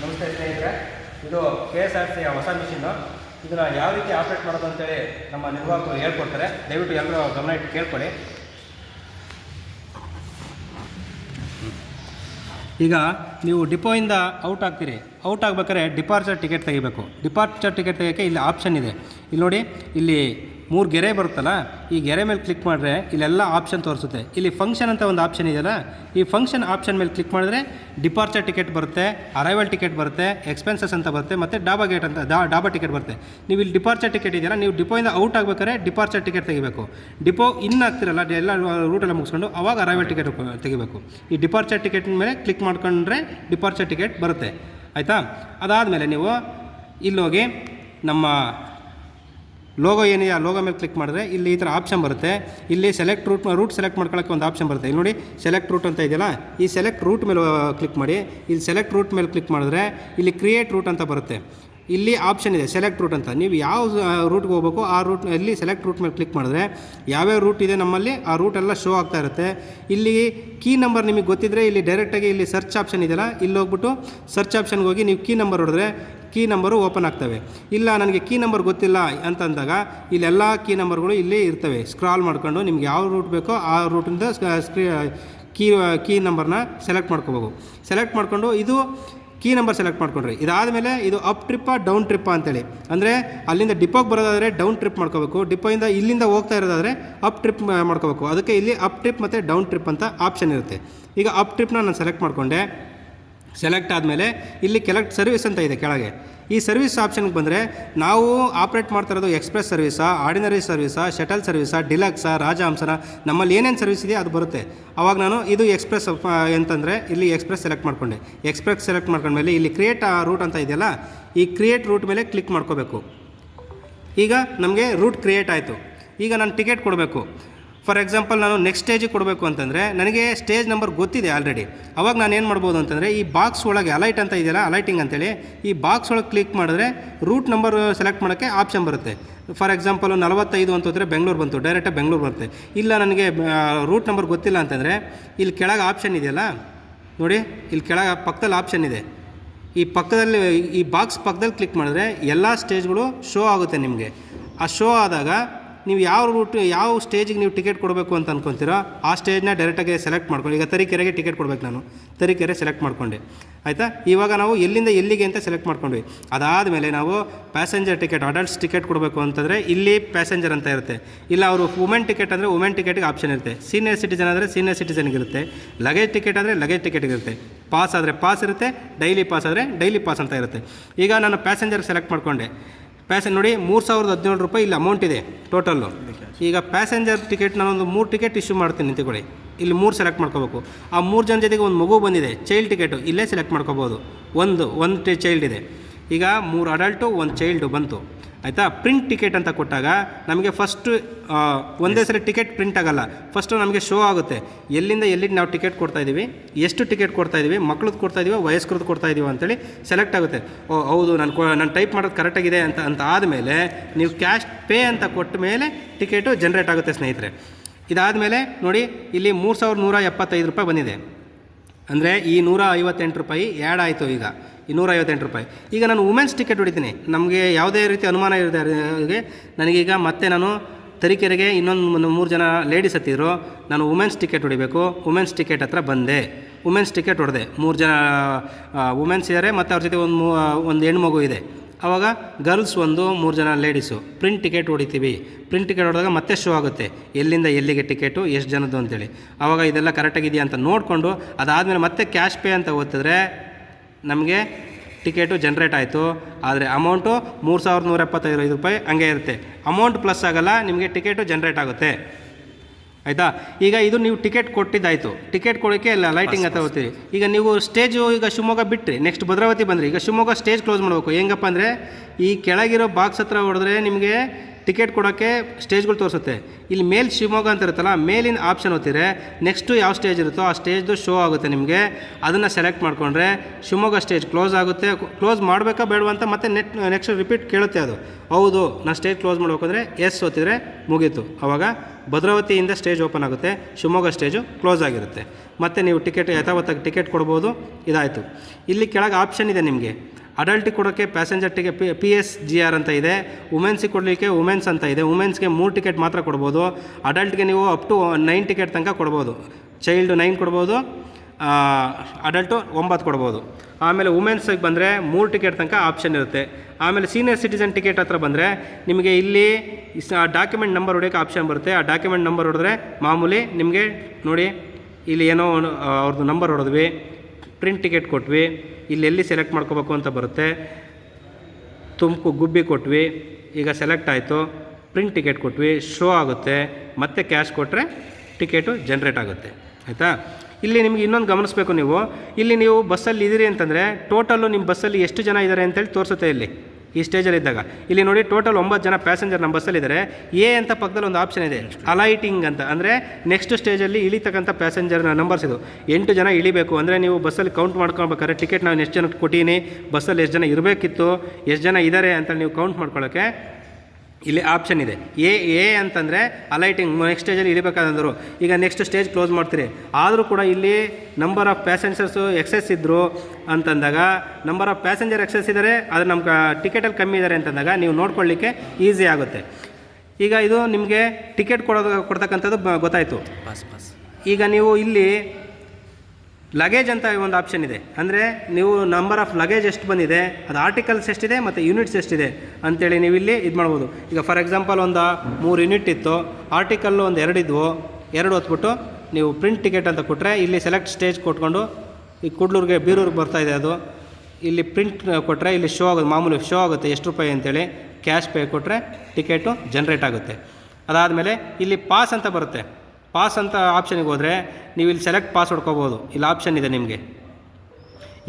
ನಮಸ್ತೆ ಸ್ನೇಹಿತರೆ, ಇದು ಕೆ ಎಸ್ ಆರ್ ಸಿಯ ಹೊಸ ಮಿಷಿನ್ನು ಇದನ್ನು ಯಾವ ರೀತಿ ಆಪ್ರೇಟ್ ಮಾಡೋದು ಅಂತೇಳಿ ನಮ್ಮ ನಿರ್ವಾಹಕರು ಹೇಳ್ಕೊಡ್ತಾರೆ. ದಯವಿಟ್ಟು ಎಲ್ಲರೂ ಗಮನ ಇಟ್ಟು ಕೇಳ್ಕೊಳ್ಳಿ. ಈಗ ನೀವು ಡಿಪೋಯಿಂದ ಔಟ್ ಆಗ್ತೀರಿ. ಔಟ್ ಆಗಬೇಕಾದ್ರೆ ಡಿಪಾರ್ಚರ್ ಟಿಕೆಟ್ ತೆಗಿಬೇಕು. ಡಿಪಾರ್ಚರ್ ಟಿಕೆಟ್ ತೆಗಿಯೋಕ್ಕೆ ಇಲ್ಲಿ ಆಪ್ಷನ್ ಇದೆ. ಇಲ್ಲಿ ನೋಡಿ, ಇಲ್ಲಿ ಮೂರು ಗೆರೆ ಬರುತ್ತಲ್ಲ, ಈ ಗೆರೆ ಮೇಲೆ ಕ್ಲಿಕ್ ಮಾಡಿದ್ರೆ ಇಲ್ಲೆಲ್ಲ ಆಪ್ಷನ್ ತೋರಿಸುತ್ತೆ. ಇಲ್ಲಿ ಫಂಕ್ಷನ್ ಅಂತ ಒಂದು ಆಪ್ಷನ್ ಇದೆಯಲ್ಲ, ಈ ಫಂಕ್ಷನ್ ಆಪ್ಷನ್ ಮೇಲೆ ಕ್ಲಿಕ್ ಮಾಡಿದ್ರೆ ಡಿಪಾರ್ಚರ್ ಟಿಕೆಟ್ ಬರುತ್ತೆ ಅರೈವಲ್ ಟಿಕೆಟ್ ಬರುತ್ತೆ ಎಕ್ಸ್ಪೆನ್ಸಸ್ ಅಂತ ಬರುತ್ತೆ, ಮತ್ತು ಡಾಬಾ ಗೇಟ್ ಅಂತ, ಡಾ, ಡಾಬಾ ಟಿಕೆಟ್ ಬರುತ್ತೆ. ನೀವು ಇಲ್ಲಿ ಡಿಪಾರ್ಚರ್ ಟಿಕೆಟ್ ಇದೆಯಲ್ಲ, ನೀವು ಡಿಪೋಯಿಂದ ಔಟ್ ಆಗಬೇಕಾದ್ರೆ ಡಿಪಾರ್ಚರ್ ಟಿಕೆಟ್ ತೆಗಿಬೇಕು. ಡಿಪೋ ಇನ್ ಆಗ್ತಿರಲ್ಲ, ಎಲ್ಲ ರೂಟೆಲ್ಲ ಮುಗಿಸ್ಕೊಂಡು ಅವಾಗ ಅರೈವಲ್ ಟಿಕೆಟ್ ತೆಗಿಬೇಕು. ಈ ಡಿಪಾರ್ಚರ್ ಟಿಕೆಟ್ ಮೇಲೆ ಕ್ಲಿಕ್ ಮಾಡ್ಕೊಂಡ್ರೆ ಡಿಪಾರ್ಚರ್ ಟಿಕೆಟ್ ಬರುತ್ತೆ. ಆಯಿತಾ? ಅದಾದಮೇಲೆ ನೀವು ಇಲ್ಲೋಗಿ ನಮ್ಮ ಲೋಗೋ ಏನಿದೆ ಆ ಲೋಗೋ ಮೇಲೆ ಕ್ಲಿಕ್ ಮಾಡಿದ್ರೆ ಇಲ್ಲಿ ಈ ಥರ ಆಪ್ಷನ್ ಬರುತ್ತೆ. ಇಲ್ಲಿ ಸೆಲೆಕ್ಟ್ ರೂಟ್ ರೂಟ್ ಸೆಲೆಕ್ಟ್ ಮಾಡ್ಕೊಳ್ಳೋಕ್ಕೆ ಒಂದು ಆಪ್ಷನ್ ಬರುತ್ತೆ. ಇಲ್ಲಿ ನೋಡಿ ಸೆಲೆಕ್ಟ್ ರೂಟ್ ಅಂತ ಇದೆಯಲ್ಲ, ಈ ಸೆಲೆಕ್ಟ್ ರೂಟ್ ಮೇಲೆ ಕ್ಲಿಕ್ ಮಾಡಿ. ಇಲ್ಲಿ ಸೆಲೆಕ್ಟ್ ರೂಟ್ ಮೇಲೆ ಕ್ಲಿಕ್ ಮಾಡಿದ್ರೆ ಇಲ್ಲಿ ಕ್ರಿಯೇಟ್ ರೂಟ್ ಅಂತ ಬರುತ್ತೆ. ಇಲ್ಲಿ ಆಪ್ಷನ್ ಇದೆ ಸೆಲೆಕ್ಟ್ ರೂಟ್ ಅಂತ. ನೀವು ಯಾವ ರೂಟ್ಗೆ ಹೋಗ್ಬೇಕು, ಆ ರೂಟ್ ಇಲ್ಲಿ ಸೆಲೆಕ್ಟ್ ರೂಟ್ ಮೇಲೆ ಕ್ಲಿಕ್ ಮಾಡಿದ್ರೆ ಯಾವ್ಯಾವ ರೂಟ್ ಇದೆ ನಮ್ಮಲ್ಲಿ, ಆ ರೂಟ್ ಎಲ್ಲ ಶೋ ಆಗ್ತಾ ಇರುತ್ತೆ. ಇಲ್ಲಿ ಕೀ ನಂಬರ್ ನಿಮಗೆ ಗೊತ್ತಿದ್ರೆ ಇಲ್ಲಿ ಡೈರೆಕ್ಟಾಗಿ ಇಲ್ಲಿ ಸರ್ಚ್ ಆಪ್ಷನ್ ಇದೆಯಲ್ಲ, ಇಲ್ಲಿ ಹೋಗ್ಬಿಟ್ಟು ಸರ್ಚ್ ಆಪ್ಷನ್ಗೆ ಹೋಗಿ ನೀವು ಕೀ ನಂಬರ್ ಹೊಡೆದ್ರೆ ಕೀ ನಂಬರು ಓಪನ್ ಆಗ್ತವೆ. ಇಲ್ಲ, ನನಗೆ ಕೀ ನಂಬರ್ ಗೊತ್ತಿಲ್ಲ ಅಂತ ಅಂದಾಗ ಇಲ್ಲೆಲ್ಲ ಕೀ ನಂಬರ್ಗಳು ಇಲ್ಲಿ ಇರ್ತವೆ. ಸ್ಕ್ರಾಲ್ ಮಾಡ್ಕೊಂಡು ನಿಮ್ಗೆ ಯಾವ ರೂಟ್ ಬೇಕೋ ಆ ರೂಟಿಂದ ಸ್ಕ್ರೀ ಕೀ ಕೀ ನಂಬರ್ನ ಸೆಲೆಕ್ಟ್ ಮಾಡ್ಕೋಬೇಕು ಸೆಲೆಕ್ಟ್ ಮಾಡಿಕೊಂಡು ಇದು ಕೀ ನಂಬರ್ ಸೆಲೆಕ್ಟ್ ಮಾಡ್ಕೊಂಡ್ರಿ. ಇದಾದಮೇಲೆ ಇದು ಅಪ್ ಟ್ರಿಪ್ಪ, ಡೌನ್ ಟ್ರಿಪ್ಪ ಅಂತೇಳಿ. ಅಂದರೆ ಅಲ್ಲಿಂದ ಡಿಪೋಗೆ ಬರೋದಾದರೆ ಡೌನ್ ಟ್ರಿಪ್ ಮಾಡ್ಕೋಬೇಕು. ಡಿಪೋಯಿಂದ ಇಲ್ಲಿಂದ ಹೋಗ್ತಾ ಇರೋದಾದರೆ ಅಪ್ ಟ್ರಿಪ್ ಮಾಡ್ಕೋಬೇಕು. ಅದಕ್ಕೆ ಇಲ್ಲಿ ಅಪ್ ಟ್ರಿಪ್ ಮತ್ತು ಡೌನ್ ಟ್ರಿಪ್ ಅಂತ ಆಪ್ಷನ್ ಇರುತ್ತೆ. ಈಗ ಅಪ್ ಟ್ರಿಪ್ನ ನಾನು ಸೆಲೆಕ್ಟ್ ಮಾಡಿಕೊಂಡೆ. ಸೆಲೆಕ್ಟ್ ಆದಮೇಲೆ ಇಲ್ಲಿ ಕೆಲೆಕ್ಟ್ ಸರ್ವಿಸ್ ಅಂತ ಇದೆ ಕೆಳಗೆ. ಈ ಸರ್ವಿಸ್ ಆಪ್ಷನ್ಗೆ ಬಂದರೆ ನಾವು ಆಪ್ರೇಟ್ ಮಾಡ್ತಾ ಇರೋದು ಎಕ್ಸ್ಪ್ರೆಸ್ ಸರ್ವಿಸಾ ಆರ್ಡಿನರಿ ಸರ್ವಿಸಾ ಶಟಲ್ ಸರ್ವಿಸಾ ಡಿಲಕ್ಸಾ ರಾಜಹಂಸನ ನಮ್ಮಲ್ಲಿ ಏನೇನು ಸರ್ವಿಸ್ ಇದೆಯೋ ಅದು ಬರುತ್ತೆ. ಅವಾಗ ನಾನು ಇದು ಎಕ್ಸ್ಪ್ರೆಸ್ ಅಂತಂದರೆ ಇಲ್ಲಿ ಎಕ್ಸ್ಪ್ರೆಸ್ ಸೆಲೆಕ್ಟ್ ಮಾಡ್ಕೊಂಡೆ. ಎಕ್ಸ್ಪ್ರೆಸ್ ಸೆಲೆಕ್ಟ್ ಮಾಡ್ಕೊಂಡ್ಮೇಲೆ ಇಲ್ಲಿ ಕ್ರಿಯೇಟ್ ಆ ರೂಟ್ ಅಂತ ಇದೆಯಲ್ಲ, ಈ ಕ್ರಿಯೇಟ್ ರೂಟ್ ಮೇಲೆ ಕ್ಲಿಕ್ ಮಾಡ್ಕೋಬೇಕು. ಈಗ ನಮಗೆ ರೂಟ್ ಕ್ರಿಯೇಟ್ ಆಯಿತು. ಈಗ ನಾನು ಟಿಕೆಟ್ ಕೊಡಬೇಕು. ಫಾರ್ ಎಕ್ಸಾಂಪಲ್ ನಾನು ನೆಕ್ಸ್ಟ್ ಸ್ಟೇಜಿಗೆ ಕೊಡಬೇಕು ಅಂತಂದರೆ ನನಗೆ ಸ್ಟೇಜ್ ನಂಬರ್ ಗೊತ್ತಿದೆ ಆಲ್ರೆಡಿ ಅವಾಗ ನಾನು ಏನು ಮಾಡ್ಬೋದು ಅಂತಂದರೆ ಈ ಬಾಕ್ಸ್ ಒಳಗೆ ಅಲೈಟ್ ಅಂತ ಇದೆಯಲ್ಲ ಅಲೈಟಿಂಗ್ ಅಂತೇಳಿ, ಈ ಬಾಕ್ಸ್ ಒಳಗೆ ಕ್ಲಿಕ್ ಮಾಡಿದ್ರೆ ರೂಟ್ ನಂಬರ್ ಸೆಲೆಕ್ಟ್ ಮಾಡೋಕ್ಕೆ ಆಪ್ಷನ್ ಬರುತ್ತೆ. ಫಾರ್ ಎಕ್ಸಾಂಪಲ್ ನಲವತ್ತೈದು ಅಂತ ಹೋದರೆ ಬೆಂಗಳೂರು ಬಂತು ಡೈರೆಕ್ಟಾಗಿ ಬೆಂಗಳೂರು ಬರುತ್ತೆ. ಇಲ್ಲ ನನಗೆ ರೂಟ್ ನಂಬರ್ ಗೊತ್ತಿಲ್ಲ ಅಂತಂದರೆ ಇಲ್ಲಿ ಕೆಳಗೆ ಆಪ್ಷನ್ ಇದೆಯಲ್ಲ, ನೋಡಿ, ಇಲ್ಲಿ ಕೆಳಗೆ ಪಕ್ಕದಲ್ಲಿ ಆಪ್ಷನ್ ಇದೆ. ಈ ಪಕ್ಕದಲ್ಲಿ, ಈ ಬಾಕ್ಸ್ ಪಕ್ಕದಲ್ಲಿ ಕ್ಲಿಕ್ ಮಾಡಿದ್ರೆ ಎಲ್ಲ ಸ್ಟೇಜ್ಗಳು ಶೋ ಆಗುತ್ತೆ ನಿಮಗೆ. ಆ ಶೋ ಆದಾಗ ನೀವು ಯಾವ ರೂಟ್ ಯಾವ ಸ್ಟೇಜಿಗೆ ನೀವು ಟಿಕೆಟ್ ಕೊಡಬೇಕು ಅಂತ ಅನ್ಕೊಂತೀರಾ, ಆ ಸ್ಟೇಜ್ನ ಡೈರೆಕ್ಟಾಗಿ ಸೆಲೆಕ್ಟ್ ಮಾಡ್ಕೊಂಡು, ಈಗ ತರೀಕೆರೆಗೆ ಟಿಕೆಟ್ ಕೊಡ್ಬೇಕು ನಾನು. ತರೀಕೆರೆ ಸೆಲೆಕ್ಟ್ ಮಾಡ್ಕೊಂಡೆ. ಆಯಿತಾ? ಇವಾಗ ನಾವು ಎಲ್ಲಿಂದ ಎಲ್ಲಿಗೆ ಅಂತ ಸೆಲೆಕ್ಟ್ ಮಾಡ್ಕೊಂಡ್ವಿ. ಅದಾದಮೇಲೆ ನಾವು ಪ್ಯಾಸೆಂಜರ್ ಟಿಕೆಟ್ ಅಡಲ್ಟ್ಸ್ ಟಿಕೆಟ್ ಕೊಡಬೇಕು ಅಂತಂದರೆ ಇಲ್ಲಿ ಪ್ಯಾಸೆಂಜರ್ ಅಂತ ಇರುತ್ತೆ. ಇಲ್ಲ ಅವರು ವುಮೆನ್ ಟಿಕೆಟ್ ಅಂದರೆ ವುಮೆನ್ ಟಿಕೆಟ್ಗೆ ಆಪ್ಷನ್ ಇರುತ್ತೆ. ಸೀನಿಯರ್ ಸಿಟಿಜನ್ ಅಂದರೆ ಸೀನಿಯರ್ ಸಿಟಿಜನ್ಗೆ ಇರುತ್ತೆ. ಲಗೇಜ್ ಟಿಕೆಟ್ ಅಂದರೆ ಲಗೇಜ್ ಟಿಕೆಟ್ಗೆ ಇರುತ್ತೆ. ಪಾಸ್ ಆದರೆ ಪಾಸ್ ಇರುತ್ತೆ ಡೈಲಿ ಪಾಸ್ ಆದರೆ ಡೈಲಿ ಪಾಸ್ ಅಂತ ಇರುತ್ತೆ. ಈಗ ನಾನು ಪ್ಯಾಸೆಂಜರ್ ಸೆಲೆಕ್ಟ್ ಮಾಡಿಕೊಂಡೆ. ಪ್ಯಾಸೆಂಜ್ ನೋಡಿ ಮೂರು ಸಾವಿರದ ಹದಿನೇಳು ರೂಪಾಯಿ ಇಲ್ಲಿ ಅಮೌಂಟ್ ಇದೆ ಟೋಟಲ್ಲು ಈಗ ಪ್ಯಾಸೆಂಜರ್ ಟಿಕೆಟ್ ನಾನೊಂದು ಮೂರು ಟಿಕೆಟ್ ಇಶ್ಯೂ ಮಾಡ್ತೀನಿ ನಿಂತುಕೊಳ್ಳಿ ಇಲ್ಲಿ ಮೂರು ಸೆಲೆಕ್ಟ್ ಮಾಡ್ಕೋಬೇಕು. ಆ ಮೂರು ಜನ ಜೊತೆಗೆ ಒಂದು ಮಗು ಬಂದಿದೆ ಚೈಲ್ಡ್ ಟಿಕೆಟು ಇಲ್ಲೇ ಸೆಲೆಕ್ಟ್ ಮಾಡ್ಕೋಬೋದು. ಒಂದು ಒಂದು ಚೈಲ್ಡ್ ಇದೆ. ಈಗ ಮೂರು ಅಡಲ್ಟು ಒಂದು ಚೈಲ್ಡು ಬಂತು. ಆಯಿತಾ? ಪ್ರಿಂಟ್ ಟಿಕೆಟ್ ಅಂತ ಕೊಟ್ಟಾಗ ನಮಗೆ ಫಸ್ಟು ಒಂದೇ ಸರಿ ಟಿಕೆಟ್ ಪ್ರಿಂಟ್ ಆಗಲ್ಲ. ಫಸ್ಟು ನಮಗೆ ಶೋ ಆಗುತ್ತೆ. ಎಲ್ಲಿಂದ ಎಲ್ಲಿಗೆ ನಾವು ಟಿಕೆಟ್ ಕೊಡ್ತಾ ಇದ್ದೀವಿ ಎಷ್ಟು ಟಿಕೆಟ್ ಕೊಡ್ತಾ ಇದ್ದೀವಿ ಮಕ್ಳದ್ದು ಕೊಡ್ತಾ ಇದೀವಿ? ವಯಸ್ಕರದ್ದು ಕೊಡ್ತಾ ಇದೀವಿ ಅಂತೇಳಿ ಸೆಲೆಕ್ಟ್ ಆಗುತ್ತೆ. ಓ ಹೌದು ನಾನು ಕೊ ನಾನು ಟೈಪ್ ಮಾಡೋದು ಕರೆಕ್ಟಾಗಿದೆ ಅಂತ ಅಂತ ಆದಮೇಲೆ ನೀವು ಕ್ಯಾಶ್ ಪೇ ಅಂತ ಕೊಟ್ಟ ಮೇಲೆ ಟಿಕೆಟು ಜನ್ರೇಟ್ ಆಗುತ್ತೆ ಸ್ನೇಹಿತರೆ. ಇದಾದಮೇಲೆ ನೋಡಿ ಇಲ್ಲಿ ಮೂರು ಸಾವಿರದ ನೂರ ಎಪ್ಪತ್ತೈದು ರೂಪಾಯಿ ಬಂದಿದೆ. ಅಂದರೆ ಈ ನೂರ ಐವತ್ತೆಂಟು ರೂಪಾಯಿ ಆ್ಯಡ್ ಆಯಿತು ಈಗ. ಈ ನೂರ ಐವತ್ತೆಂಟು ರೂಪಾಯಿ. ಈಗ ನಾನು ವುಮೆನ್ಸ್ ಟಿಕೆಟ್ ಹೊಡಿತೀನಿ. ನಮಗೆ ಯಾವುದೇ ರೀತಿ ಅನುಮಾನ ಇರದೆ ನನಗೀಗ ಮತ್ತೆ ನಾನು ತರೀಕೆರೆಗೆ ಇನ್ನೊಂದು ಮೂರು ಜನ ಲೇಡೀಸ್ ಹತ್ತಿದ್ರು, ನಾನು ವುಮೆನ್ಸ್ ಟಿಕೆಟ್ ಹೊಡಿಬೇಕು. ವುಮೆನ್ಸ್ ಟಿಕೆಟ್ ಹತ್ರ ಬಂದೆ. ವುಮೆನ್ಸ್ ಟಿಕೆಟ್ ಹೊಡೆದೆ. ಮೂರು ಜನ ವುಮೆನ್ಸ್ ಇದ್ದಾರೆ ಮತ್ತು ಅವ್ರ ಜೊತೆ ಒಂದು ಒಂದು ಹೆಣ್ಮಗು ಇದೆ. ಆವಾಗ ಗರ್ಲ್ಸ್ ಒಂದು, ಮೂರು ಜನ ಲೇಡೀಸು ಪ್ರಿಂಟ್ ಟಿಕೆಟ್ ಹೊಡಿತೀವಿ. ಪ್ರಿಂಟ್ ಟಿಕೆಟ್ ಹೊಡೆದಾಗ ಮತ್ತೆ ಶೋ ಆಗುತ್ತೆ. ಎಲ್ಲಿಂದ ಎಲ್ಲಿಗೆ ಟಿಕೆಟು ಎಷ್ಟು ಜನದ್ದು ಅಂತೇಳಿ. ಆವಾಗ ಇದೆಲ್ಲ ಕರೆಕ್ಟಾಗಿದೆಯಾ ಅಂತ ನೋಡಿಕೊಂಡು, ಅದಾದಮೇಲೆ ಮತ್ತೆ ಕ್ಯಾಶ್ ಪೇ ಅಂತ ಓದಿದ್ರೆ ನಮಗೆ ಟಿಕೆಟು ಜನ್ರೇಟ್ ಆಯಿತು. ಆದರೆ ಅಮೌಂಟು ಮೂರು ಸಾವಿರದ ನೂರ ಎಪ್ಪತ್ತೈದು ರೂಪಾಯಿ ಹಂಗೆ ಇರುತ್ತೆ. ಅಮೌಂಟ್ ಪ್ಲಸ್ ಆಗಲ್ಲ, ನಿಮಗೆ ಟಿಕೆಟು ಜನ್ರೇಟ್ ಆಗುತ್ತೆ. ಆಯಿತಾ? ಈಗ ಇದು ನೀವು ಟಿಕೆಟ್ ಕೊಟ್ಟಿದ್ದಾಯಿತು. ಟಿಕೆಟ್ ಕೊಡೋಕ್ಕೆ ಇಲ್ಲ ಲೈಟಿಂಗ್ ಅಂತ ಹೋಗ್ತೀವಿ ಈಗ ನೀವು ಸ್ಟೇಜು ಈಗ ಶಿವಮೊಗ್ಗ ಬಿಟ್ಟರೆ ನೆಕ್ಸ್ಟ್ ಭದ್ರಾವತಿ ಬಂದರೆ. ಈಗ ಶಿವಮೊಗ್ಗ ಸ್ಟೇಜ್ ಕ್ಲೋಸ್ ಮಾಡಬೇಕು. ಹೆಂಗಪ್ಪ ಅಂದರೆ ಈ ಕೆಳಗಿರೋ ಬಾಕ್ಸ್ ಹತ್ರ ಹೊಡೆದ್ರೆ ನಿಮಗೆ ಟಿಕೆಟ್ ಕೊಡೋಕ್ಕೆ ಸ್ಟೇಜ್ಗಳು ತೋರಿಸುತ್ತೆ. ಇಲ್ಲಿ ಮೇಲ್ ಶಿವಮೊಗ್ಗ ಅಂತ ಇರುತ್ತಲ್ಲ ಮೇಲಿನ ಆಪ್ಷನ್ ಓದ್ತಿದ್ರೆ ನೆಕ್ಸ್ಟು ಯಾವ ಸ್ಟೇಜ್ ಇರುತ್ತೋ ಆ ಸ್ಟೇಜ್ದು ಶೋ ಆಗುತ್ತೆ ನಿಮಗೆ. ಅದನ್ನು ಸೆಲೆಕ್ಟ್ ಮಾಡಿಕೊಂಡ್ರೆ ಶಿವಮೊಗ್ಗ ಸ್ಟೇಜ್ ಕ್ಲೋಸ್ ಆಗುತ್ತೆ. ಕ್ಲೋಸ್ ಮಾಡಬೇಕಾ ಬೇಡವಾ ಅಂತ ಮತ್ತೆ ನೆಟ್, ನೆಕ್ಸ್ಟ್ ರಿಪೀಟ್ ಕೇಳುತ್ತೆ ಅದು. ಹೌದು ನಾನು ಸ್ಟೇಜ್ ಕ್ಲೋಸ್ ಮಾಡಬೇಕಂದ್ರೆ ಎಸ್ ಓದ್ತಿದ್ರೆ ಮುಗೀತು. ಆವಾಗ ಭದ್ರಾವತಿಯಿಂದ ಸ್ಟೇಜ್ ಓಪನ್ ಆಗುತ್ತೆ, ಶಿವಮೊಗ್ಗ ಸ್ಟೇಜು ಕ್ಲೋಸ್ ಆಗಿರುತ್ತೆ. ಮತ್ತು ನೀವು ಟಿಕೆಟ್ ಯಥಾವತ್ತಾಗಿ ಟಿಕೆಟ್ ಕೊಡ್ಬೋದು, ಇದಾಯಿತು. ಇಲ್ಲಿ ಕೆಳಗೆ ಆಪ್ಷನ್ ಇದೆ ನಿಮಗೆ. ಅಡಲ್ಟಿಗೆ ಕೊಡೋಕ್ಕೆ passenger TK P P S G R ಅಂತ ಇದೆ. ವುಮೆನ್ಸಿಗೆ ಕೊಡಲಿಕ್ಕೆ ವುಮೆನ್ಸ್ ಅಂತ ಇದೆ. ವುಮೆನ್ಸ್ಗೆ ಮೂರು ಟಿಕೆಟ್ ಮಾತ್ರ ಕೊಡ್ಬೋದು. ಅಡಲ್ಟ್ಗೆ ನೀವು ಅಪ್ ಟು ನೈನ್ ಟಿಕೆಟ್ ತನಕ ಕೊಡ್ಬೋದು. ಚೈಲ್ಡ್ ನೈನ್ ಕೊಡ್ಬೋದು. ಅಡಲ್ಟು ಒಂಬತ್ತು ಕೊಡ್ಬೋದು. ಆಮೇಲೆ ವುಮೆನ್ಸಿಗೆ ಬಂದರೆ ಮೂರು ಟಿಕೆಟ್ ತನಕ ಆಪ್ಷನ್ ಇರುತ್ತೆ. ಆಮೇಲೆ ಸೀನಿಯರ್ ಸಿಟಿಸನ್ ಟಿಕೆಟ್ ಹತ್ರ ಬಂದರೆ ನಿಮಗೆ ಇಲ್ಲಿ ಡಾಕ್ಯುಮೆಂಟ್ ನಂಬರ್ ಹೊಡೆಯೋಕ್ಕೆ ಆಪ್ಷನ್ ಬರುತ್ತೆ. ಆ ಡಾಕ್ಯುಮೆಂಟ್ ನಂಬರ್ ಹೊಡೆದ್ರೆ ಮಾಮೂಲಿ ನಿಮಗೆ ನೋಡಿ ಇಲ್ಲಿ ಏನೋ ಅವ್ರದ್ದು ನಂಬರ್ ಹೊಡೆದ್ವಿ. ಪ್ರಿಂಟ್ ಟಿಕೆಟ್ ಕೊಟ್ವಿ, ಇಲ್ಲಿ ಎಲ್ಲಿ ಸೆಲೆಕ್ಟ್ ಮಾಡ್ಕೋಬೇಕು ಅಂತ ಬರುತ್ತೆ. ತುಮಕು ಗುಬ್ಬಿ ಕೊಟ್ವಿ, ಈಗ ಸೆಲೆಕ್ಟ್ ಆಯಿತು. ಪ್ರಿಂಟ್ ಟಿಕೆಟ್ ಕೊಟ್ವಿ ಶೋ ಆಗುತ್ತೆ. ಮತ್ತೆ ಕ್ಯಾಶ್ ಕೊಟ್ಟರೆ ಟಿಕೆಟು ಜನ್ರೇಟ್ ಆಗುತ್ತೆ. ಆಯಿತಾ? ಇಲ್ಲಿ ನಿಮಗೆ ಇನ್ನೊಂದು ಗಮನಿಸಬೇಕು ನೀವು. ಇಲ್ಲಿ ನೀವು ಬಸ್ಸಲ್ಲಿ ಇದ್ದೀರಿ ಅಂತಂದರೆ ಟೋಟಲ್ಲು ನಿಮ್ಮ ಬಸ್ಸಲ್ಲಿ ಎಷ್ಟು ಜನ ಇದ್ದಾರೆ ಅಂತೇಳಿ ತೋರಿಸುತ್ತೆ ಇಲ್ಲಿ. ಈ ಸ್ಟೇಜಲ್ಲಿ ಇದ್ದಾಗ. ಇಲ್ಲಿ ನೋಡಿ ಟೋಟಲ್ ಒಂಬತ್ತು ಜನ ಪ್ಯಾಸೆಂಜರ್ ನಮ್ಮ ಬಸ್ಸಲ್ಲಿದ್ದಾರೆ ಎ ಅಂತ ಪಕ್ಕದಲ್ಲಿ ಒಂದು ಆಪ್ಷನ್ ಇದೆ. ಅಲೈಟಿಂಗ್ ಅಂತ. ಅಂದರೆ ನೆಕ್ಸ್ಟ್ ಸ್ಟೇಜಲ್ಲಿ ಇಳಿತಕ್ಕಂಥ ಪ್ಯಾಸೆಂಜರ್ ನಂಬರ್ಸ್ ಇದು. ಎಂಟು ಜನ ಇಳಿಬೇಕು. ಅಂದರೆ ನೀವು ಬಸ್ಸಲ್ಲಿ ಕೌಂಟ್ ಮಾಡ್ಕೊಳ್ಬೇಕಾದ್ರೆ ಟಿಕೆಟ್ ನಾನು ಎಷ್ಟು ಜನಕ್ಕೆ ಕೊಟ್ಟೀನಿ? ಬಸ್ಸಲ್ಲಿ ಎಷ್ಟು ಜನ ಇರಬೇಕಿತ್ತು? ಎಷ್ಟು ಜನ ಇದ್ದಾರೆ ಅಂತ ನೀವು ಕೌಂಟ್ ಮಾಡ್ಕೊಳ್ಳೋಕ್ಕೆ ಇಲ್ಲಿ ಆಪ್ಷನ್ ಇದೆ. ಎ ಎ ಅಂತಂದರೆ ಅಲೈಟಿಂಗ್ ನೆಕ್ಸ್ಟ್ ಸ್ಟೇಜಲ್ಲಿ ಇಳಿಬೇಕಾದಂದರು ಈಗ ನೆಕ್ಸ್ಟ್ ಸ್ಟೇಜ್ ಕ್ಲೋಸ್ ಮಾಡ್ತೀರಿ. ಆದರೂ ಕೂಡ ಇಲ್ಲಿ ನಂಬರ್ ಆಫ್ ಪ್ಯಾಸೆಂಜರ್ಸು ಎಕ್ಸೆಸ್ ಇದ್ದರು ಅಂತಂದಾಗ ನಂಬರ್ ಆಫ್ ಪ್ಯಾಸೆಂಜರ್ ಎಕ್ಸೆಸ್ ಇದ್ದಾರೆ ಅದು ನಮ್ಮ ಟಿಕೆಟಲ್ಲಿ ಕಮ್ಮಿ ಇದ್ದಾರೆ ಅಂತಂದಾಗ ನೀವು ನೋಡ್ಕೊಳ್ಳಿಕ್ಕೆ ಈಸಿ ಆಗುತ್ತೆ. ಈಗ ಇದು ನಿಮಗೆ ಟಿಕೆಟ್ ಕೊಡೋದು ಕೊಡ್ತಕ್ಕಂಥದ್ದು ಗೊತ್ತಾಯಿತು. ಬಸ್ ಬಸ್ ಈಗ ನೀವು ಇಲ್ಲಿ ಲಗೇಜ್ ಅಂತ ಒಂದು ಆಪ್ಷನ್ ಇದೆ. ಅಂದರೆ ನೀವು ನಂಬರ್ ಆಫ್ ಲಗೇಜ್ ಎಷ್ಟು ಬಂದಿದೆ, ಅದು ಆರ್ಟಿಕಲ್ಸ್ ಎಷ್ಟಿದೆ ಮತ್ತು ಯೂನಿಟ್ಸ್ ಎಷ್ಟಿದೆ ಅಂತೇಳಿ ನೀವು ಇಲ್ಲಿ ಇದು ಮಾಡ್ಬೋದು. ಈಗ ಫಾರ್ ಎಕ್ಸಾಂಪಲ್ ಒಂದು ಮೂರು ಯೂನಿಟ್ ಇತ್ತು ಆರ್ಟಿಕಲ್ಲು ಒಂದು ಎರಡು ಇದ್ವು, ಎರಡು ಹೊತ್ಬಿಟ್ಟು ನೀವು ಪ್ರಿಂಟ್ ಟಿಕೆಟ್ ಅಂತ ಕೊಟ್ಟರೆ ಇಲ್ಲಿ ಸೆಲೆಕ್ಟ್ ಸ್ಟೇಜ್ ಕೊಟ್ಕೊಂಡು ಈ ಕುಡ್ಲೂರಿಗೆ ಬೀರೂರಿಗೆ ಬರ್ತಾ ಇದೆ ಅದು. ಇಲ್ಲಿ ಪ್ರಿಂಟ್ ಕೊಟ್ಟರೆ ಇಲ್ಲಿ ಶೋ ಆಗೋದು ಮಾಮೂಲಿ ಶೋ ಆಗುತ್ತೆ ಎಷ್ಟು ರೂಪಾಯಿ ಅಂತೇಳಿ ಕ್ಯಾಶ್ ಪೇ ಕೊಟ್ಟರೆ ಟಿಕೆಟು ಜನ್ರೇಟ್ ಆಗುತ್ತೆ. ಅದಾದಮೇಲೆ ಇಲ್ಲಿ ಪಾಸ್ ಅಂತ ಬರುತ್ತೆ. ಪಾಸ್ ಅಂತ ಆಪ್ಷನಿಗೆ ಹೋದರೆ ನೀವು ಇಲ್ಲಿ ಸೆಲೆಕ್ಟ್ ಪಾಸ್ ಹೊಡ್ಕೋಬೋದು. ಇಲ್ಲಿ ಆಪ್ಷನ್ ಇದೆ ನಿಮಗೆ.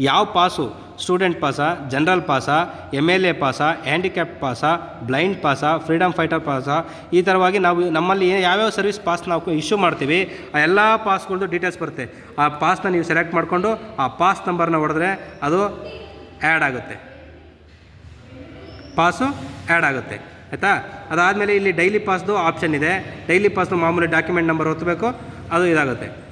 ಯಾವ ಪಾಸು ಸ್ಟೂಡೆಂಟ್ ಪಾಸಾ ಜನರಲ್ ಪಾಸಾ ಎಂ ಎಲ್ ಎ ಪಾಸಾ ಹ್ಯಾಂಡಿಕ್ಯಾಪ್ ಪಾಸಾ ಬ್ಲೈಂಡ್ ಪಾಸಾ ಫ್ರೀಡಮ್ ಫೈಟರ್ ಪಾಸಾ ಈ ಥರವಾಗಿ ನಾವು ನಮ್ಮಲ್ಲಿ ಯಾವ್ಯಾವ ಸರ್ವಿಸ್ ಪಾಸ್ ನಾವು ಇಶ್ಯೂ ಮಾಡ್ತೀವಿ, ಆ ಎಲ್ಲ ಪಾಸ್ಗಳದ್ದು ಡೀಟೇಲ್ಸ್ ಬರುತ್ತೆ. ಆ ಪಾಸ್ನ ನೀವು ಸೆಲೆಕ್ಟ್ ಮಾಡಿಕೊಂಡು, ಆ ಪಾಸ್ ನಂಬರ್ನ ಹೊಡೆದ್ರೆ ಅದು ಆ್ಯಡ್ ಆಗುತ್ತೆ. ಪಾಸು ಆ್ಯಡ್ ಆಗುತ್ತೆ. ಆಯಿತಾ? ಅದಾದಮೇಲೆ ಇಲ್ಲಿ ಡೈಲಿ ಪಾಸ್ದು ಆಪ್ಷನ್ ಇದೆ. ಡೈಲಿ ಪಾಸ್ದು ಮಾಮೂಲಿ ಡಾಕ್ಯುಮೆಂಟ್ ನಂಬರ್ ಒತ್ತಬೇಕು ಅದು ಇದಾಗುತ್ತೆ.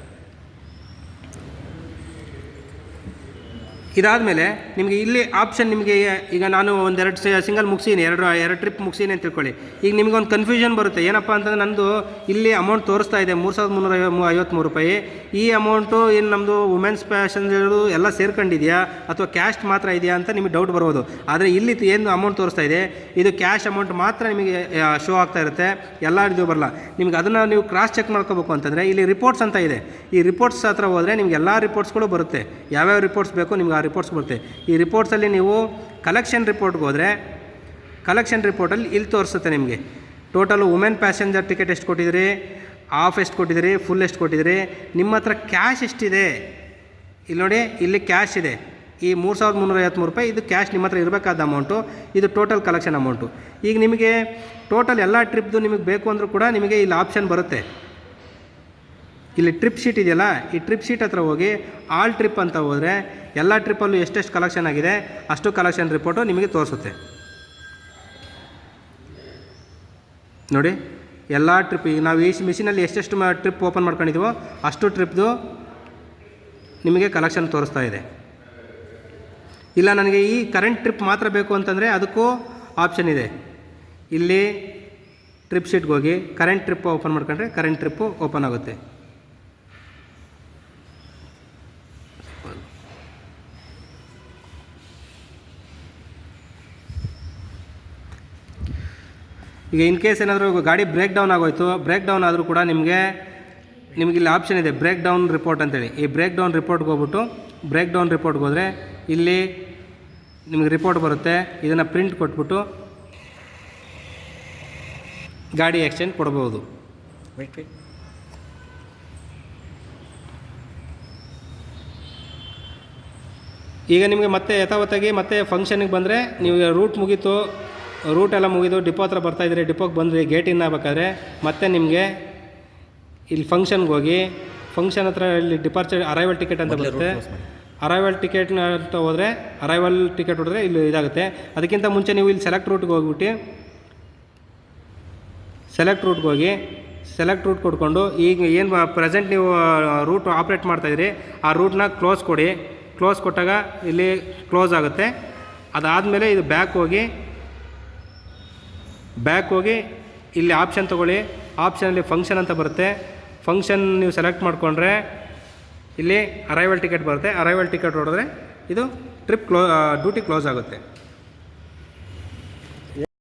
ಇದಾದಮೇಲೆ ನಿಮಗೆ ಇಲ್ಲಿ ಆಪ್ಷನ್ ನಿಮಗೆ ಈಗ ನಾನು ಒಂದೆರಡು ಸಿಂಗಲ್ ಮುಗಿಸೀನಿ, ಎರಡು ಎರಡು ಟ್ರಿಪ್ ಮುಗಿಸೀನಿ ಅಂತ ತಿಳ್ಕೊಳ್ಳಿ. ಈಗ ನಿಮಗೆ ಒಂದು ಕನ್ಫ್ಯೂಷನ್ ಬರುತ್ತೆ. ಏನಪ್ಪ ಅಂತಂದ್ರೆ ನಂದು ಇಲ್ಲಿ ಅಮೌಂಟ್ ತೋರಿಸ್ತಾ ಇದೆ, ಮೂರು ಸಾವಿರದ ಮುನ್ನೂರ ಐವ- ಐವತ್ತ್ಮೂರು ರೂಪಾಯಿ. ಈ ಅಮೌಂಟು ಏನು ನಮ್ಮದು ವುಮೆನ್ಸ್ ಪ್ಯಾಸೆಂಜರು ಎಲ್ಲ ಸೇರ್ಕೊಂಡಿದೆಯಾ? ಅಥವಾ ಕ್ಯಾಶ್ ಮಾತ್ರ ಇದೆಯಾ ಅಂತ ನಿಮಗೆ ಡೌಟ್ ಬರ್ಬೋದು. ಆದರೆ ಇಲ್ಲಿ ಏನು ಅಮೌಂಟ್ ತೋರಿಸ್ತಾ ಇದೆ, ಇದು ಕ್ಯಾಶ್ ಅಮೌಂಟ್ ಮಾತ್ರ ನಿಮಗೆ ಶೋ ಆಗ್ತಾ ಇರುತ್ತೆ. ಎಲ್ಲ ಇದು ಬರಲ್ಲ. ನಿಮ್ಗೆ ಅದನ್ನು ನೀವು ಕ್ರಾಸ್ ಚೆಕ್ ಮಾಡ್ಕೋಬೇಕು ಅಂತಂದರೆ ಇಲ್ಲಿ ರಿಪೋರ್ಟ್ಸ್ ಅಂತ ಇದೆ. ಈ ರಿಪೋರ್ಟ್ಸ್ ಹತ್ರ ಹೋದರೆ ನಿಮ್ಗೆ ಎಲ್ಲ ರಿಪೋರ್ಟ್ಸ್ಗಳು ಬರುತ್ತೆ. ಯಾವ್ಯಾವ ರಿಪೋರ್ಟ್ಸ್ ಬೇಕು, ನಿಮ್ಗೆ ಆ ರಿಪೋರ್ಟ್ಸ್ ಬರುತ್ತೆ. ಈ ರಿಪೋರ್ಟ್ಸಲ್ಲಿ ನೀವು ಕಲೆಕ್ಷನ್ ರಿಪೋರ್ಟ್ಗೆ ಹೋದರೆ ಕಲೆಕ್ಷನ್ ರಿಪೋರ್ಟಲ್ಲಿ ಇಲ್ಲಿ ತೋರಿಸುತ್ತೆ ನಿಮಗೆ. ಟೋಟಲ್ ವುಮೆನ್ ಪ್ಯಾಸೆಂಜರ್ ಟಿಕೆಟ್ ಎಷ್ಟು ಕೊಟ್ಟಿದ್ದೀರಿ ಆಫ್ ಎಷ್ಟು ಕೊಟ್ಟಿದ್ದೀರಿ ಫುಲ್ ಎಷ್ಟು ಕೊಟ್ಟಿದ್ದೀರಿ ನಿಮ್ಮ ಹತ್ರ ಕ್ಯಾಶ್ ಎಷ್ಟಿದೆ? ಇಲ್ಲಿ ನೋಡಿ, ಇಲ್ಲಿ ಕ್ಯಾಶ್ ಇದೆ. ಈ ಮೂರು ಸಾವಿರದ ಮುನ್ನೂರ ಐವತ್ತ್ಮೂರು ರೂಪಾಯಿ, ಇದು ಕ್ಯಾಶ್ ನಿಮ್ಮ ಹತ್ರ ಇರಬೇಕಾದ ಅಮೌಂಟು ಇದು ಟೋಟಲ್ ಕಲೆಕ್ಷನ್ ಅಮೌಂಟು ಈಗ ನಿಮಗೆ ಟೋಟಲ್ ಎಲ್ಲ ಟ್ರಿಪ್ದು ನಿಮಗೆ ಬೇಕು ಅಂದರೂ ಕೂಡ ನಿಮಗೆ ಇಲ್ಲಿ ಆಪ್ಷನ್ ಬರುತ್ತೆ. ಇಲ್ಲಿ ಟ್ರಿಪ್ ಶೀಟ್ ಇದೆಯಲ್ಲ, ಈ ಟ್ರಿಪ್ ಶೀಟ್ ಹತ್ರ ಹೋಗಿ ಆಲ್ ಟ್ರಿಪ್ ಅಂತ ಹೋದರೆ ಎಲ್ಲ ಟ್ರಿಪ್ಪಲ್ಲೂ ಎಷ್ಟೆಷ್ಟು ಕಲೆಕ್ಷನ್ ಆಗಿದೆ, ಅಷ್ಟು ಕಲೆಕ್ಷನ್ ರಿಪೋರ್ಟು ನಿಮಗೆ ತೋರಿಸುತ್ತೆ. ನೋಡಿ, ಎಲ್ಲ ಟ್ರಿಪ್ ಈಗ ನಾವು ಈ ಮಿಷಿನಲ್ಲಿ ಎಷ್ಟೆಷ್ಟು ಟ್ರಿಪ್ ಓಪನ್ ಮಾಡ್ಕೊಂಡಿದ್ದೀವೋ ಅಷ್ಟು ಟ್ರಿಪ್ದು ನಿಮಗೆ ಕಲೆಕ್ಷನ್ ತೋರಿಸ್ತಾ ಇದೆ. ಇಲ್ಲ, ನನಗೆ ಈ ಕರೆಂಟ್ ಟ್ರಿಪ್ ಮಾತ್ರ ಬೇಕು ಅಂತಂದರೆ ಅದಕ್ಕೂ ಆಪ್ಷನ್ ಇದೆ. ಇಲ್ಲಿ ಟ್ರಿಪ್ ಶೀಟ್ಗೆ ಹೋಗಿ ಕರೆಂಟ್ ಟ್ರಿಪ್ ಓಪನ್ ಮಾಡ್ಕೊಂಡ್ರೆ ಕರೆಂಟ್ ಟ್ರಿಪ್ಪು ಓಪನ್ ಆಗುತ್ತೆ. ಈಗ ಇನ್ ಕೇಸ್ ಏನಾದರೂ ಗಾಡಿ ಬ್ರೇಕ್ ಡೌನ್ ಆಗೋಯ್ತು ಬ್ರೇಕ್ ಡೌನ್ ಆದರೂ ಕೂಡ ನಿಮಗೆ ನಿಮಗೆ ಇಲ್ಲಿ ಆಪ್ಷನ್ ಇದೆ ಬ್ರೇಕ್ ಡೌನ್ ರಿಪೋರ್ಟ್ ಅಂತೇಳಿ. ಈ ಬ್ರೇಕ್ ಡೌನ್ ರಿಪೋರ್ಟ್ಗೆ ಹೋಗ್ಬಿಟ್ಟು ಬ್ರೇಕ್ ಡೌನ್ ರಿಪೋರ್ಟ್ಗೆ ಹೋದರೆ ಇಲ್ಲಿ ನಿಮಗೆ ರಿಪೋರ್ಟ್ ಬರುತ್ತೆ. ಇದನ್ನು ಪ್ರಿಂಟ್ ಕೊಟ್ಬಿಟ್ಟು ಗಾಡಿ ಎಕ್ಸ್ಚೇಂಜ್ ಕೊಡ್ಬೋದು. ಈಗ ನಿಮಗೆ ಮತ್ತೆ ಯಥಾವತ್ತಾಗಿ ಮತ್ತೆ ಫಂಕ್ಷನಿಗೆ ಬಂದರೆ ನೀವು ರೂಟ್ ಮುಗೀತು ರೂಟ್ ಎಲ್ಲ ಮುಗಿದು ಡಿಪೋ ಹತ್ರ ಬರ್ತಾ ಇದ್ದೀರಿ ಡಿಪೋಗೆ ಬಂದರೆ ಗೇಟ್ ಇನ್ ಆಗ್ಬೇಕಾದ್ರೆ ಮತ್ತೆ ನಿಮಗೆ ಇಲ್ಲಿ ಫಂಕ್ಷನ್ಗೆ ಹೋಗಿ ಫಂಕ್ಷನ್ ಹತ್ರ ಇಲ್ಲಿ ಡಿಪಾರ್ಚರ್ ಅರೈವಲ್ ಟಿಕೆಟ್ ಅಂತ ಬರುತ್ತೆ. ಅರೈವಲ್ ಟಿಕೆಟ್ನ ಅಂತ ಹೋದರೆ ಅರೈವಲ್ ಟಿಕೆಟ್ ಹೊಡೆದ್ರೆ ಇಲ್ಲಿ ಇದಾಗುತ್ತೆ. ಅದಕ್ಕಿಂತ ಮುಂಚೆ ನೀವು ಇಲ್ಲಿ ಸೆಲೆಕ್ಟ್ ರೂಟ್ಗೆ ಹೋಗ್ಬಿಟ್ಟು ಸೆಲೆಕ್ಟ್ ರೂಟ್ಗೆ ಹೋಗಿ ಸೆಲೆಕ್ಟ್ ರೂಟ್ ಕೊಟ್ಕೊಂಡು ಈಗ ಏನು ಪ್ರೆಸೆಂಟ್ ನೀವು ರೂಟ್ ಆಪ್ರೇಟ್ ಮಾಡ್ತಾಯಿದ್ರಿ ಆ ರೂಟ್ನ ಕ್ಲೋಸ್ ಕೊಡಿ. ಕ್ಲೋಸ್ ಕೊಟ್ಟಾಗ ಇಲ್ಲಿ ಕ್ಲೋಸ್ ಆಗುತ್ತೆ. ಅದಾದಮೇಲೆ ಇದು ಬ್ಯಾಕ್ ಹೋಗಿ ಬ್ಯಾಕ್ ಹೋಗಿ ಇಲ್ಲಿ ಆಪ್ಷನ್ ತೊಗೊಳ್ಳಿ. ಆಪ್ಷನಲ್ಲಿ ಫಂಕ್ಷನ್ ಅಂತ ಬರುತ್ತೆ. ಫಂಕ್ಷನ್ ನೀವು ಸೆಲೆಕ್ಟ್ ಮಾಡಿಕೊಂಡ್ರೆ ಇಲ್ಲಿ ಅರೈವಲ್ ಟಿಕೆಟ್ ಬರುತ್ತೆ. ಅರೈವಲ್ ಟಿಕೆಟ್ ಹೊಡೆದ್ರೆ ಇದು ಟ್ರಿಪ್ ಕ್ಲೋ ಡ್ಯೂಟಿ ಕ್ಲೋಸ್ ಆಗುತ್ತೆ.